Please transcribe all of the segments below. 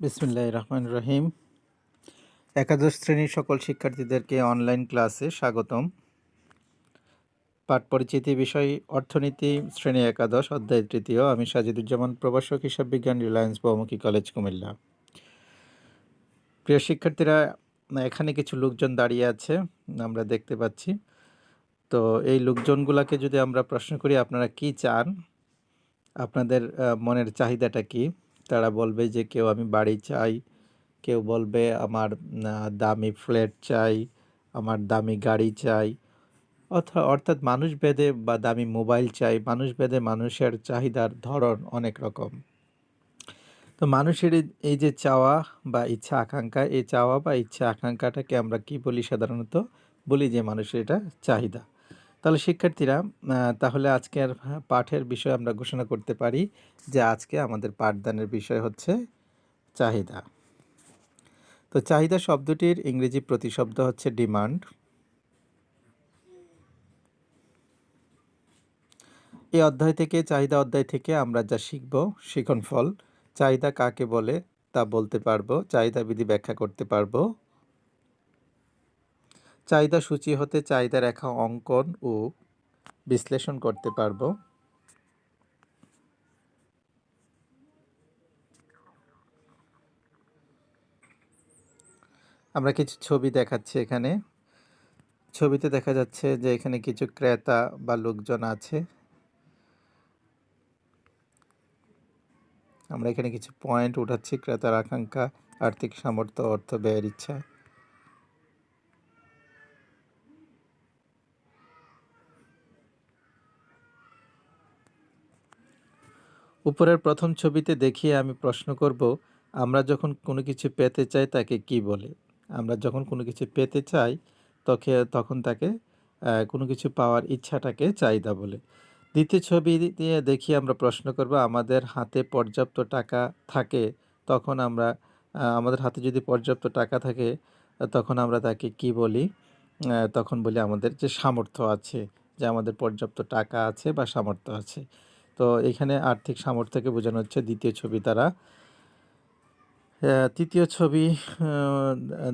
বিসমিল্লাহ রহমান রহিম। একাদশ শ্রেণির সকল শিক্ষার্থীদেরকে অনলাইন ক্লাসে স্বাগতম। পাঠ পরিচিতি বিষয়, অর্থনীতি, শ্রেণি একাদশ, অধ্যায় তৃতীয়। আমি সাজিদুজ্জামান, প্রভাষক হিসাব বিজ্ঞান রিলায়েন্স বহুমুখী কলেজ কুমিল্লা। প্রিয় শিক্ষার্থীরা, এখানে কিছু লোকজন দাঁড়িয়ে আছে, আমরা দেখতে পাচ্ছি। তো এই লোকজনগুলোকে যদি আমরা প্রশ্ন করি, আপনারা কি চান? আপনাদের মনের চাহিদাটা কী? তারা বলবে যে, কেউ আমি বাড়ি চাই। কেউ বলবে, আমার দামি ফ্ল্যাট চাই, আমার দামি গাড়ি চাই। অথবা অর্থাৎ মানুষ ভেদে বা দামি মোবাইল চাই, মানুষ ভেদে মানুষের চাহিদার ধরন অনেক রকম। তো মানুষের এই যে চাওয়া বা ইচ্ছা আকাঙ্ক্ষা, এই চাওয়া বা ইচ্ছা আকাঙ্ক্ষাটাকে আমরা কি বলি সাধারণত? বলি যে মানুষের এটা চাহিদা। তাহলে শিক্ষার্থীরা তাহলে আজকের পাঠের বিষয় আমরা ঘোষণা করতে পারি যে আজকে আমাদের পাঠদানের বিষয় হচ্ছে চাহিদা। তো চাহিদা শব্দটির ইংরেজি প্রতিশব্দ হচ্ছে ডিমান্ড। এই অধ্যায় থেকে, চাহিদা অধ্যায় থেকে আমরা যা শিখব, শিখন ফল, চাহিদা কাকে বলে তা বলতে পারব, চাহিদা বিধি ব্যাখ্যা করতে পারব। চাহিদা সূচি হতে চাহিদা রেখা অঙ্কন ও বিশ্লেষণ করতে পারব। আমরা কিছু ছবি দেখাচ্ছি এখানে। ছবিতে দেখা যাচ্ছে যে এখানে কিছু ক্রেতা বা লোকজন আছে। আমরা এখানে কিছু পয়েন্ট উঠাচ্ছি, ক্রেতার আকাঙ্ক্ষা, আর্থিক সামর্থ্য, অর্থ ব্যয়ের ইচ্ছা। উপরের প্রথম ছবিতে দেখিয়ে আমি প্রশ্ন করব, আমরা যখন কোনো কিছু পেতে চাই তাকে কি বলে? আমরা যখন কোনো কিছু পেতে চাই তখন তখন তাকে কোনো কিছু পাওয়ার ইচ্ছাটাকে চাহিদা বলে। দ্বিতীয় ছবি দিয়ে দেখি আমরা প্রশ্ন করব, আমাদের হাতে পর্যাপ্ত টাকা থাকে তখন আমরা আমাদের হাতে যদি পর্যাপ্ত টাকা থাকে, তখন আমরা তাকে কি বলি? তখন বলি আমাদের যে সামর্থ্য আছে, যে আমাদের পর্যাপ্ত টাকা আছে বা সামর্থ্য আছে। তো এখানে আর্থিক সামর্থ্যকে বোঝানো হচ্ছে দ্বিতীয় ছবি দ্বারা। তৃতীয় ছবি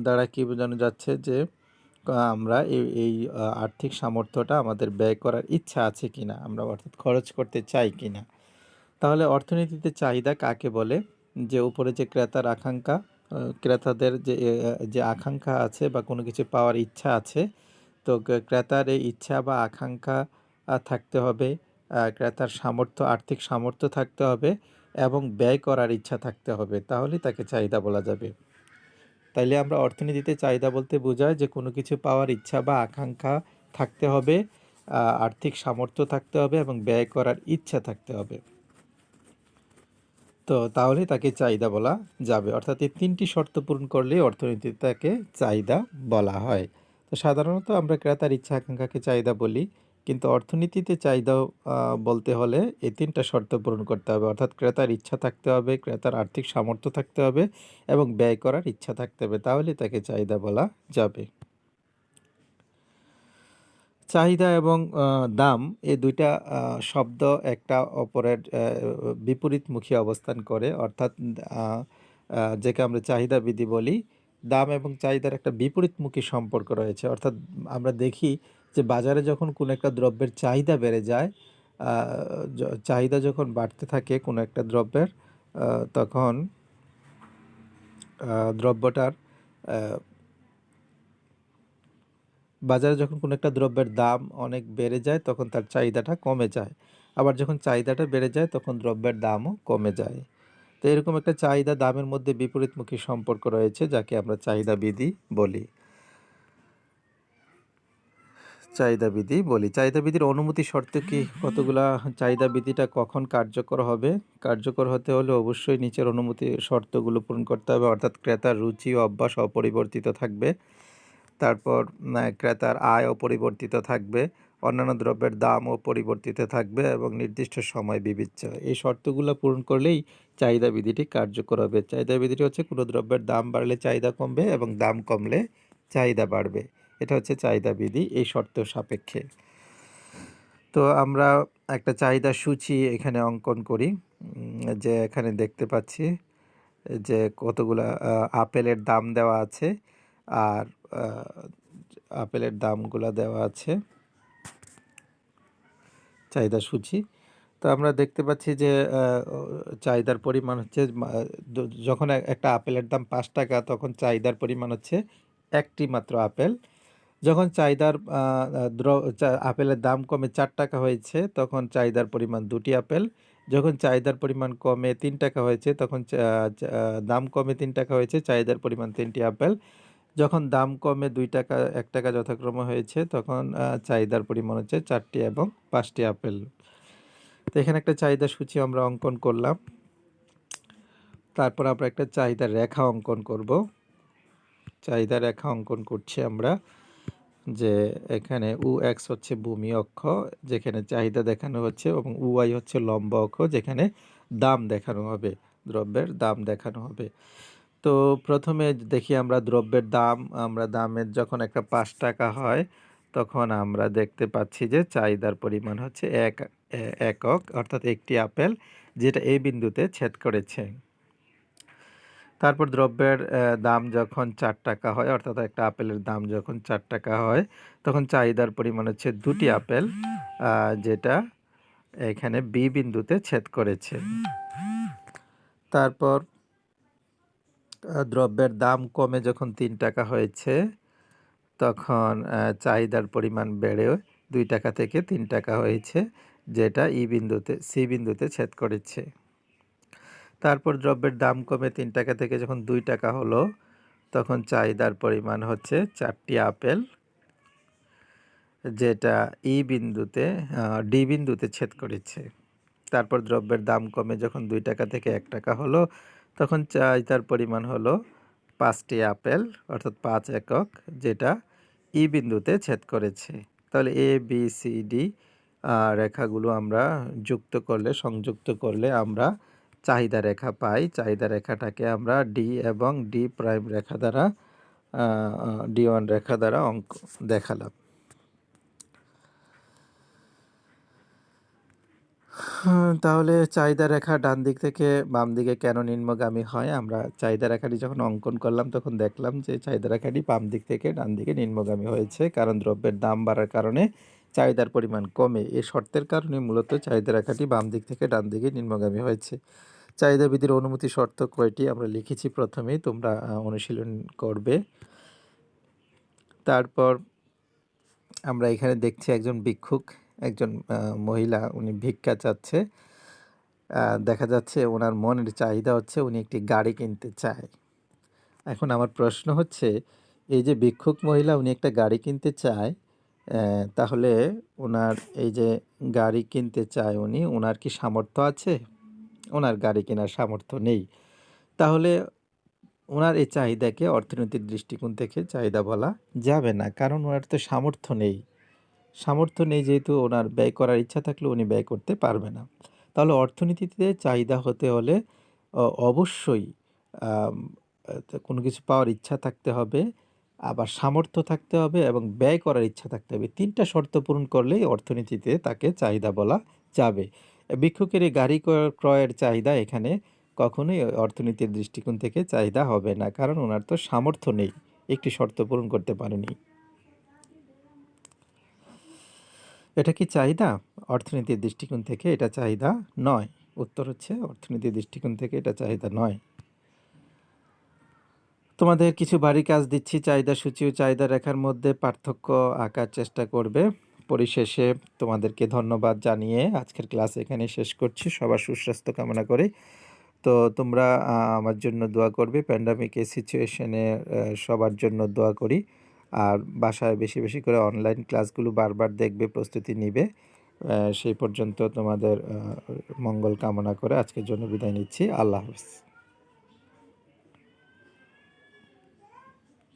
দ্বারা কি বোঝানো যাচ্ছে যে, আমরা এই আর্থিক সামর্থ্যটা আমাদের ব্যয় করার ইচ্ছা আছে কি না আমরা অর্থাৎ খরচ করতে চাই কি না তাহলে অর্থনীতিতে চাহিদা কাকে বলে? যে উপরে যে ক্রেতার আকাঙ্ক্ষা ক্রেতাদের যে যে আকাঙ্ক্ষা আছে বা কোনো কিছু পাওয়ার ইচ্ছা আছে, তো ক্রেতার এই ইচ্ছা বা আকাঙ্ক্ষা থাকতে হবে। ক্রেতার সামর্থ্য, আর্থিক সামর্থ্য থাকতে হবে এবং ব্যয় করার ইচ্ছা থাকতে হবে। তাহলে তাকে চাহিদা বলা যাবে। তাইলে আমরা অর্থনীতিতে চাহিদা বলতে বোঝায় যে, কোনো কিছু পাওয়ার ইচ্ছা বা আকাঙ্ক্ষা থাকতে হবে আর্থিক সামর্থ্য থাকতে হবে এবং ব্যয় করার ইচ্ছা থাকতে হবে। তো তাহলে তাকে চাহিদা বলা যাবে। অর্থাৎ এই তিনটি শর্ত পূরণ করলে অর্থনীতিতে তাকে চাহিদা বলা হয়। তো সাধারণত আমরা ক্রেতার ইচ্ছা, আকাঙ্ক্ষাকে চাহিদা বলি। কিন্তু অর্থনীতিতে চাহিদা বলতে হলে এই তিনটা শর্ত পূরণ করতে হবে। অর্থাৎ ক্রেতার ইচ্ছা থাকতে হবে, ক্রেতার আর্থিক সামর্থ্য থাকতে হবে এবং ব্যয় করার ইচ্ছা থাকতে হবে। তাহলে তাকে চাহিদা বলা যাবে। চাহিদা এবং দাম এই দুইটা শব্দ একটা অপরের বিপরীতমুখী অবস্থান করে। অর্থাৎ যেকে আমরা চাহিদা বিধি বলি, দাম এবং চাহিদার একটা বিপরীতমুখী সম্পর্ক রয়েছে। অর্থাৎ আমরা দেখি যে বাজারে যখন কোনো একটা দ্রব্যের চাহিদা বেড়ে যায় চাহিদা যখন বাড়তে থাকে কোনো একটা দ্রব্যের তখন দ্রব্যটার বাজারে যখন কোনো একটা দ্রব্যের দাম অনেক বেড়ে যায়, তখন তার চাহিদাটা কমে যায়। আবার যখন চাহিদাটা বেড়ে যায়, তখন দ্রব্যের দামও কমে যায়। তো এরকম একটা চাহিদা দামের মধ্যে বিপরীতমুখী সম্পর্ক রয়েছে, যাকে আমরা চাহিদা বিধি বলি। চাহিদা বিধি বলি। চাহিদা বিধির অনুমতি শর্ত কি কতগুলা চাহিদা বিধিটা কখন কার্যকর হবে? কার্যকর হতে হলে অবশ্যই নিচের অনুমতি শর্তগুলো পূরণ করতে হবে, অর্থাৎ ক্রেতার রুচি ও অভ্যাস অপরিবর্তিত থাকবে। তারপর ক্রেতার আয় অপরিবর্তিত থাকবে, অন্যান্য দ্রব্যের দামও পরিবর্তিত থাকবে এবং নির্দিষ্ট সময় বিবেচ্য। এই শর্তগুলো পূরণ করলেই চাহিদা বিধিটি কার্যকর হবে। চাহিদা বিধিটি হচ্ছে কোনো দ্রব্যের দাম বাড়লে চাহিদা কমবে এবং দাম কমলে চাহিদা বাড়বে। এটা হচ্ছে চাহিদা বিধি, এই শর্ত সাপেক্ষে। তো আমরা একটা চাহিদা সূচি এখানে অঙ্কন করি যে এখানে দেখতে পাচ্ছি যে কতগুলা আপেলের দাম দেওয়া আছে আর আপেলের দামগুলা দেওয়া আছে চাহিদা সূচি। তো আমরা দেখতে পাচ্ছি যে চাহিদার পরিমাণ হচ্ছে যখন একটা আপেলের দাম পাঁচ টাকা, তখন চাহিদার পরিমাণ হচ্ছে একটি মাত্র আপেল। যখন চাহিদার আপেলের দাম কমে চার টাকা হয়েছে, তখন চাহিদার পরিমাণ দুটি আপেল। যখন চাহিদার পরিমাণ কমে তিন টাকা হয়েছে, তখন দাম কমে তিন টাকা হয়েছে, চাহিদার পরিমাণ তিনটি আপেল। যখন দাম কমে দুই টাকা, এক টাকা যথাক্রমে হয়েছে, তখন চাহিদার পরিমাণ হচ্ছে চারটি এবং পাঁচটি আপেল। তো এখানে একটা চাহিদা সূচি আমরা অঙ্কন করলাম। তারপর আমরা একটা চাহিদা রেখা অঙ্কন করব। চাহিদা রেখা অঙ্কন করছি আমরা। যে এখানে উ এক্স হচ্ছে ভূমি অক্ষ, যেখানে চাহিদা দেখানো হচ্ছে এবং উয়াই হচ্ছে লম্ব অক্ষ, যেখানে দাম দেখানো হবে, দ্রব্যের দাম দেখানো হবে। তো প্রথমে দেখি আমরা দ্রব্যের দাম, আমরা দামের যখন একটা পাঁচ টাকা হয়, তখন আমরা দেখতে পাচ্ছি যে চাহিদার পরিমাণ হচ্ছে এক একক, অর্থাৎ একটি আপেল, যেটা এই বিন্দুতে ছেদ করেছে। তারপর দ্রব্যের দাম যখন চার টাকা হয় অর্থাৎ একটা আপেলের দাম যখন চার টাকা হয় তখন চাহিদার পরিমাণ হচ্ছে দুটি আপেল যেটা এখানে বি বিন্দুতে ছেদ করেছে। তারপর দ্রব্যের দাম কমে যখন তিন টাকা হয়েছে তখন চাহিদার পরিমাণ বেড়ে দুই টাকা থেকে তিন টাকা হয়েছে যেটা ই বিন্দুতে সি বিন্দুতে ছেদ করেছে। তারপর দ্রব্যের দাম কমে তিন টাকা থেকে যখন দুই টাকা হলো, তখন চাহিদার পরিমাণ হচ্ছে চারটি আপেল, যেটা ই বিন্দুতে ডি বিন্দুতে ছেদ করেছে। তারপর দ্রব্যের দাম কমে যখন দুই টাকা থেকে এক টাকা হলো, তখন চাহিদার পরিমাণ হলো পাঁচটি আপেল, অর্থাৎ পাঁচ একক, যেটা ই বিন্দুতে ছেদ করেছে। তাহলে এ, বি, সি, ডি রেখাগুলো আমরা যুক্ত করলে, সংযুক্ত করলে আমরা চাহিদা রেখা পাই। চাহিদা রেখাটাকে আমরা ডি এবং ডি প্রাইম রেখা দ্বারা ডি ওয়ান রেখা দ্বারা অঙ্ক দেখালাম। তাহলে চাহিদা রেখা ডান দিক থেকে বাম দিকে কেন নিম্নগামী হয়? আমরা চাহিদা রেখাটি যখন অঙ্কন করলাম, তখন দেখলাম যে চাহিদা রেখাটি বাম দিক থেকে ডান দিকে নিম্নগামী হয়েছে। কারণ দ্রব্যের দাম বাড়ার কারণে চাহিদার পরিমাণ কমে। এ শর্তের কারণে মূলত চাহিদা রেখাটি বাম দিক থেকে ডান দিকে নিম্নগামী হয়েছে। চাহিদা বিধির অনুমতি শর্ত কয়টি আমরা লিখেছি প্রথমেই তোমরা অনুশীলন করবে। তারপর আমরা এখানে দেখছি একজন ভিক্ষুক, একজন মহিলা, উনি ভিক্ষা চাচ্ছে। দেখা যাচ্ছে ওনার মনের চাহিদা হচ্ছে উনি একটি গাড়ি কিনতে চায়। এখন আমার প্রশ্ন হচ্ছে, এই যে ভিক্ষুক মহিলা উনি একটা গাড়ি কিনতে চায় তাহলে ওনার এই যে গাড়ি কিনতে চায় উনি, ওনার কি সামর্থ্য আছে? ওনার গাড়ি কেনার সামর্থ্য নেই। তাহলে ওনার এই চাহিদাকে অর্থনৈতিক দৃষ্টিকোণ থেকে চাহিদা বলা যাবে না, কারণ ওনার তো সামর্থ্য নেই। সামর্থ্য নেই যেহেতু ওনার ব্যয় করার ইচ্ছা থাকলে উনি ব্যয় করতে পারবে না। তাহলে অর্থনীতিতে চাহিদা হতে হলে অবশ্যই কোনো কিছু পাওয়ার ইচ্ছা থাকতে হবে, আবার সামর্থ্য থাকতে হবে এবং ব্যয় করার ইচ্ছা থাকতে হবে। তিনটা শর্ত পূরণ করলেই অর্থনীতিতে তাকে চাহিদা বলা যাবে। ভিক্ষুকের এই গাড়ি ক্রয়ের চাহিদা এখানে কখনোই অর্থনীতির দৃষ্টিকোণ থেকে চাহিদা হবে না, কারণ ওনার তো সামর্থ্য নেই। একটি শর্ত পূরণ করতে পারেনি। এটা কি চাহিদা? অর্থনীতির দৃষ্টিকোণ থেকে এটা চাহিদা নয়। উত্তর হচ্ছে, অর্থনীতির দৃষ্টিকোণ থেকে এটা চাহিদা নয়। তোমাদের কিছু বাড়ি কাজ দিচ্ছি, চাহিদা সূচি ও চাহিদা রেখার মধ্যে পার্থক্য আঁকার চেষ্টা করবে। পরিশেষে তোমাদেরকে ধন্যবাদ জানিয়ে আজকের ক্লাস এখানে শেষ করছি। সবার সুস্বাস্থ্য কামনা করে। তো তোমরা আমার জন্য দোয়া করবে। প্যান্ডামিক এই সিচুয়েশনে সবার জন্য দোয়া করি। আর বাসায় বেশি বেশি করে অনলাইন ক্লাসগুলো বারবার দেখবে, প্রস্তুতি নিবে। সেই পর্যন্ত তোমাদের মঙ্গল কামনা করে আজকের জন্য বিদায় নিচ্ছি। আল্লাহ হাফিজ।